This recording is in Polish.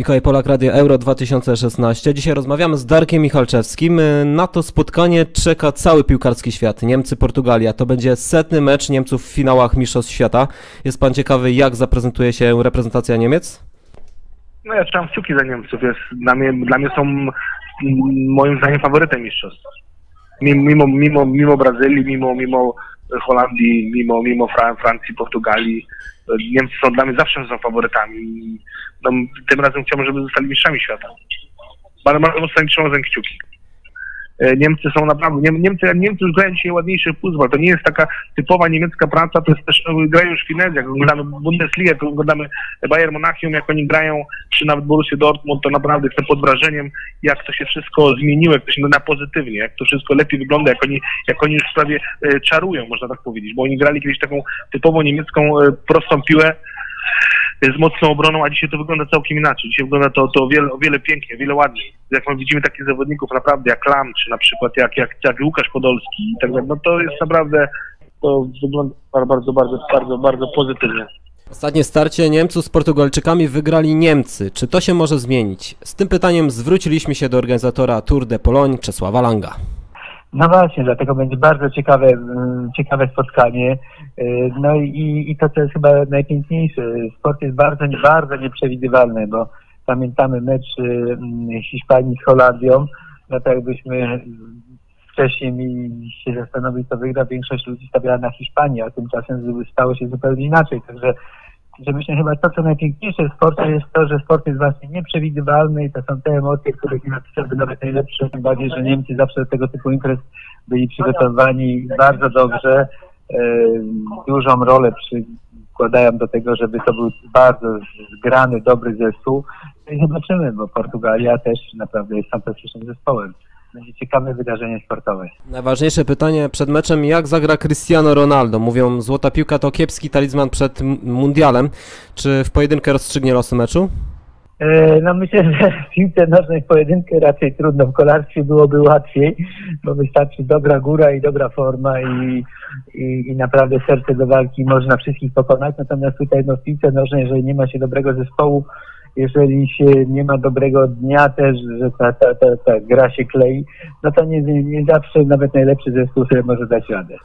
Mikołaj Polak, Radio Euro 2016. Dzisiaj rozmawiamy z Darkiem Michalczewskim. Na to spotkanie czeka cały piłkarski świat. Niemcy, Portugalia. To będzie setny mecz Niemców w finałach Mistrzostw Świata. Jest pan ciekawy, jak zaprezentuje się reprezentacja Niemiec? No ja trzymam kciuki za Niemców. Jest, dla, mnie, dla mnie są moim zdaniem faworytem mistrzostw. Mimo, mimo, mimo Brazylii, mimo, mimo Holandii, mimo, mimo Fran Francji, Portugalii. Niemcy są dla mnie zawsze są faworytami. No, tym razem chciałbym, żeby zostali mistrzami świata. Bardzo mocno trzymam za kciuki. E, Niemcy są naprawdę, Niemcy, Niemcy już grają dzisiaj ładniejszy futbol. To nie jest taka typowa niemiecka praca, to jest też, no, grają już w Finezji, jak oglądamy Bundesliga, to oglądamy Bayern Monachium, jak oni grają, czy nawet Borussia Dortmund, to naprawdę jestem pod wrażeniem, jak to się wszystko zmieniło, jak to się na pozytywnie, jak to wszystko lepiej wygląda, jak oni, jak oni już prawie e, czarują, można tak powiedzieć, bo oni grali kiedyś taką typowo niemiecką e, prostą piłę, z mocną obroną, a dzisiaj to wygląda całkiem inaczej. Dzisiaj wygląda to, to o, wiele, o wiele piękniej, o wiele ładniej. Jak my widzimy takich zawodników naprawdę jak Lam, czy na przykład jak, jak, jak Łukasz Podolski i tak dalej, no to jest naprawdę, to wygląda bardzo, bardzo, bardzo, bardzo pozytywnie. Ostatnie starcie Niemców z Portugalczykami wygrali Niemcy. Czy to się może zmienić? Z tym pytaniem zwróciliśmy się do organizatora Tour de Pologne Czesława Langa. No właśnie, dlatego będzie bardzo ciekawe, mm, ciekawe spotkanie. Y, no i, i to, co jest chyba najpiękniejsze, sport jest bardzo, bardzo nieprzewidywalny, bo pamiętamy mecz y, mm, Hiszpanii z Holandią, no to jakbyśmy wcześniej mi się zastanowić, to wygra, większość ludzi stawiała na Hiszpanię, a tymczasem stało się zupełnie inaczej, także że myślę chyba to, co najpiękniejsze w sporcie jest to, że sport jest właśnie nieprzewidywalny i to są te emocje, których nie napisałby nawet najlepsze, tym bardziej, że Niemcy zawsze do tego typu imprez byli przygotowani bardzo dobrze, e, dużą rolę przykładają do tego, żeby to był bardzo zgrany, dobry zespół. No i zobaczymy, bo Portugalia też naprawdę jest fantastycznym zespołem będzie ciekawe wydarzenie sportowe. Najważniejsze pytanie przed meczem, jak zagra Cristiano Ronaldo? Mówią, złota piłka to kiepski talizman przed mundialem. Czy w pojedynkę rozstrzygnie losy meczu? E, no myślę, że w piłce nożnej pojedynkę raczej trudno. W kolarstwie byłoby łatwiej, bo wystarczy dobra góra i dobra forma i, i, i naprawdę serce do walki można wszystkich pokonać. Natomiast tutaj no, w piłce nożnej, jeżeli nie ma się dobrego zespołu, jeżeli się nie ma dobrego dnia też, że ta, ta, ta, ta gra się klei, no to nie, nie zawsze nawet najlepszy zespół sobie może dać radę.